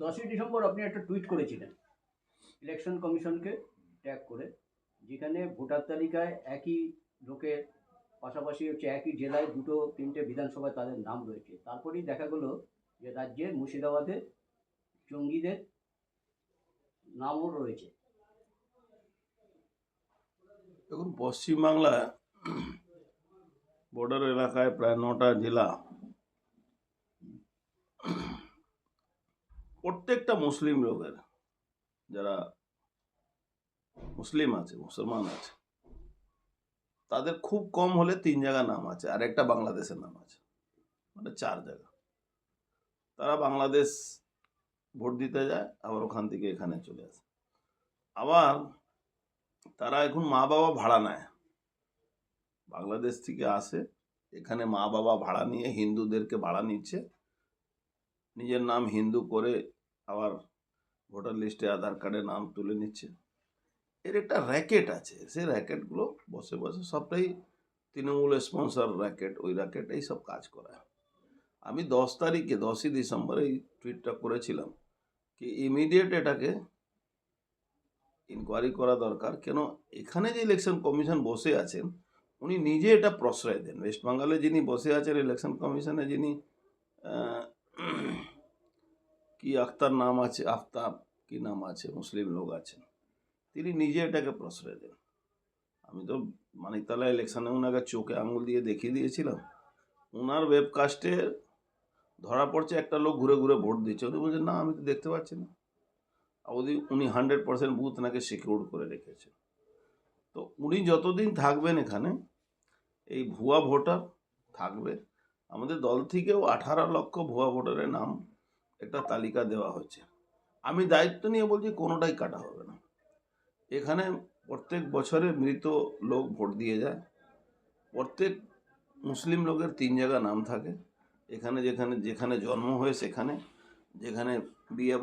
দশই ডিসেম্বর আপনি একটা টুইট করেছিলেন। ইলেকশন কমিশনকে ট্যাগ করে, যেখানে ভোটার তালিকায় একই লোকের পাশাপাশি হচ্ছে একই জেলায় দুটো, তিনটে বিধানসভায় তাদের নাম রয়েছে। তারপরেই দেখা গেলো যে রাজ্যে মুর্শিদাবাদে জঙ্গিদের নামও রয়েছে। দেখুন, পশ্চিমবাংলায় বর্ডার এলাকায় প্রায় নটা জেলা প্রত্যেকটা মুসলিম লোকের, যারা মুসলিম আছে, মুসলমান আছে, তাদের খুব কম হলে তিন জায়গা নাম আছে, আর একটা বাংলাদেশের নাম আছে মানে চার জায়গা। তারা বাংলাদেশ ভোট দিতে যায়, আবার ওখান থেকে এখানে চলে আসে। আবার তারা এখন মা বাবা ভাড়া নেয়। বাংলাদেশ থেকে আসে, এখানে মা বাবা ভাড়া নিয়ে হিন্দুদেরকে ভাড়া নিচ্ছে। নিজের নাম হিন্দু করে আবার ভোটার লিস্টে আধার কার্ডে নাম তুলে নিচ্ছে। এর একটা র্যাকেট আছে, সেই র্যাকেটগুলো বসে বসে সবটাই তৃণমূল স্পন্সর র্যাকেট, ওই র্যাকেটেই সব কাজ করায়। আমি দশ তারিখে, দশই ডিসেম্বর এই টুইটটা করেছিলাম কি ইমিডিয়েট এটাকে ইনকোয়ারি করা দরকার। কেন এখানে যে ইলেকশন কমিশন বসে আছেন, উনি নিজে এটা প্রশ্রয় দেন। ওয়েস্ট বেঙ্গলে যিনি বসে আছেন ইলেকশন কমিশনে যিনি কি আখতার নাম আছে? আফতাব কি নাম আছে? মুসলিম লোক আছেন। তিনি নিজে এটাকে প্রশ্রয় দেন। আমি তো মানিকতলা ইলেকশনে ওনাকে চোখে আঙুল দিয়ে দেখিয়ে দিয়েছিলাম। ওনার ওয়েবকাস্টে ধরা পড়ছে একটা লোক ঘুরে ঘুরে ভোট দিচ্ছে। উনি বলছেন না, আমি তো দেখতে পাচ্ছি না। ওদি উনি হান্ড্রেড পার্সেন্ট বুথ নাকি সিকিউর করে রেখেছে তো উনি যতদিন থাকবেন এখানে, এই ভুয়া ভোটার থাকবে। আমাদের দল থেকেও আঠারো লক্ষ ভুয়া ভোটারের নাম একটা তালিকা দেওয়া হয়েছে। আমি দায়িত্ব নিয়ে বলছি কোনোটাই কাটা হবে না। এখানে প্রত্যেক বছরে মৃত লোক ভোট দিয়ে যায়। প্রত্যেক মুসলিম লোকের তিন জায়গা নাম থাকে। এখানে যেখানে যেখানে জন্ম হয়ে সেখানে, যেখানে বিয়ে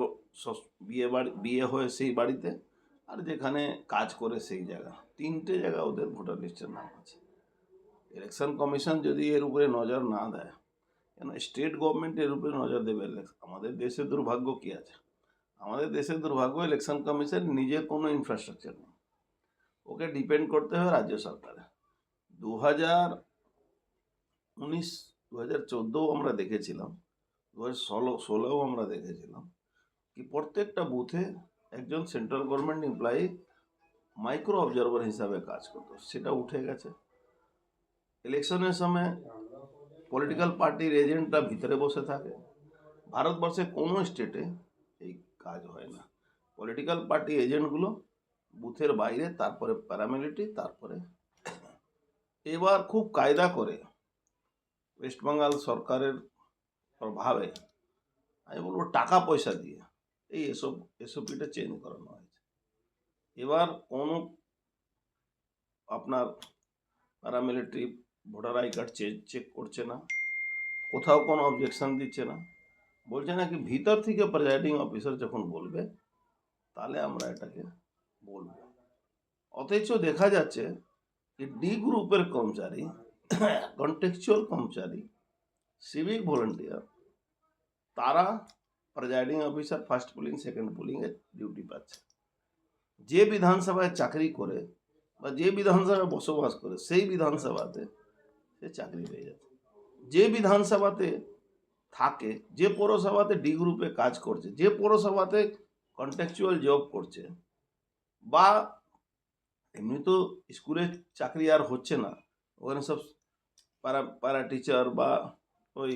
বিয়ে বাড়ি, বিয়ে হয়ে সেই বাড়িতে আর যেখানে কাজ করে সেই জায়গা। তিনটে জায়গা ওদের ভোটার লিস্টের নাম আছে। ইলেকশন কমিশন যদি এর উপরে নজর না দেয় কেন স্টেট গভর্নমেন্ট এর উপরে নজর দেবে। আমাদের দেশে দুর্ভাগ্য কি আছে? আমাদের দেশের দুর্ভাগ্য ইলেকশন কমিশন নিজে কোনো ইনফ্রাস্ট্রাকচার নেই। ওকে ডিপেন্ড করতে হবে রাজ্য সরকারে দু হাজার উনিশ দু চোদ্দোও আমরা দেখেছিলাম দু হাজার ষোলো, ষোলোও আমরা দেখেছিলাম কি প্রত্যেকটা বুথে একজন central government employee micro observer হিসাবে কাজ করতো। সেটা উঠে গেছে। ইলেকশনের সময় পলিটিক্যাল পার্টির এজেন্টরা ভিতরে বসে থাকে। ভারতবর্ষে কোনো স্টেটে এই কাজ হয় না। পলিটিক্যাল পার্টি এজেন্টগুলো বুথের বাইরে, তারপরে প্যারামিলিটি তারপরে এবার খুব কায়দা করে ওয়েস্টবেঙ্গল সরকারের প্রভাবে, আমি বলব টাকা পয়সা দিয়ে এই এসব এসওপিটা চেঞ্জ করানো হয়েছে। এবার কোনো আপনার paramilitary voter I card check check করছে না। কোথাও কোনো অবজেকশন দিচ্ছে না। বলছে নাকি ভিতর থেকে প্রেজাইডিং অফিসার যখন বলবে, তাহলে আমরা এটাকে বলব। অথচ দেখা যাচ্ছে যে ডি গ্রুপের কর্মচারী কন্টেকচুয়াল কর্মচারী সিভিক ভলেন্টিয়ার তারা presiding officer first polling second পুলিংয়ে duty পাচ্ছে। যে বিধানসভায় চাকরি করে বা যে বিধানসভায় বসবাস করে, সেই বিধানসভাতে সে চাকরি পেয়ে যাচ্ছে। যে বিধানসভাতে থাকে, যে পৌরসভাতে ডি গ্রুপে কাজ করছে, যে পৌরসভাতে কন্ট্যাকচুয়াল জব করছে, বা এমনি তো স্কুলে চাকরি আর হচ্ছে না, ওখানে সব প্যারা প্যারা টিচার বা ওই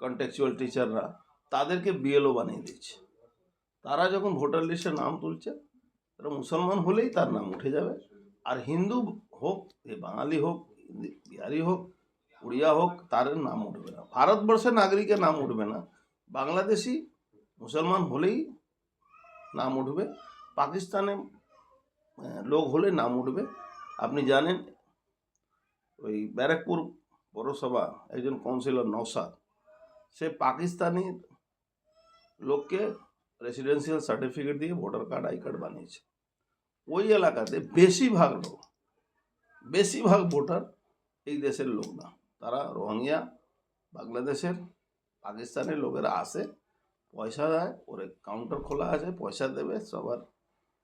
কন্ট্যাকচুয়াল টিচাররা তাদেরকে বিএলও বানিয়ে দিচ্ছে। তারা যখন ভোটার লিস্টে নাম তুলছে, তারা মুসলমান হলেই তার নাম উঠে যাবে। আর হিন্দু হোক বাঙালি হোক বিহারি হোক উড়িয়া হোক, তার নাম উঠবে না। ভারতবর্ষের নাগরিকের নাম উঠবে না। বাংলাদেশি মুসলমান হলেই নাম উঠবে। পাকিস্তানে লোক হলে নাম উঠবে। আপনি জানেন, ওই ব্যারাকপুর পৌরসভা একজন কাউন্সিলর নৌসাদ সে পাকিস্তানি লোককে রেসিডেন্সিয়াল সার্টিফিকেট দিয়ে ভোটার কার্ড আই কার্ড বানিয়েছে। ওই এলাকাতে বেশিরভাগ লোক, বেশিরভাগ ভোটার এই দেশের লোক না। তারা রোহিঙ্গা বাংলাদেশের পাকিস্তানের লোকেরা আসে পয়সা দেয় ওরে কাউন্টার খোলা আছে পয়সা দেবে সবার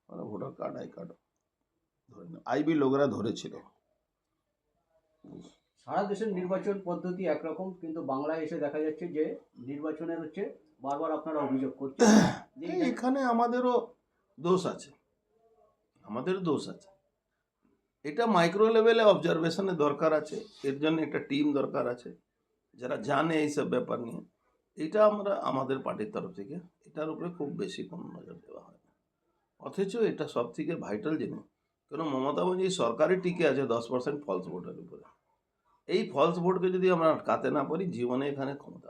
মানে ভোটার কার্ড আই কার্ড ধরে আইবি লোকেরা ধরেছিল। সারা দেশের নির্বাচন পদ্ধতি একরকম কিন্তু বাংলায় এসে দেখা যাচ্ছে যে নির্বাচনের হচ্ছে বারবার আপনারা অভিযোগ করছেন। এখানে আমাদেরও দোষ আছে। আমাদের দোষ আছে। এটা মাইক্রো লেভেলে অবজারভেশনের দরকার আছে, এর জন্য একটা টিম দরকার আছে, যারা জানে এইসব ব্যাপার নিয়ে। এটা আমরা আমাদের পার্টির তরফ থেকে, এটার উপরে খুব বেশি কোনো নজর দেওয়া হয় না। অথচ এটা সব থেকে ভাইটাল জিনিস কেন মমতা ব্যানার্জি সরকারি টিকে আছে দশ পার্সেন্ট ফলস ভোটের উপরে। এই ফলস ভোটকে যদি আমরা আটকাতে না পারি, জীবনে এখানে ক্ষমতা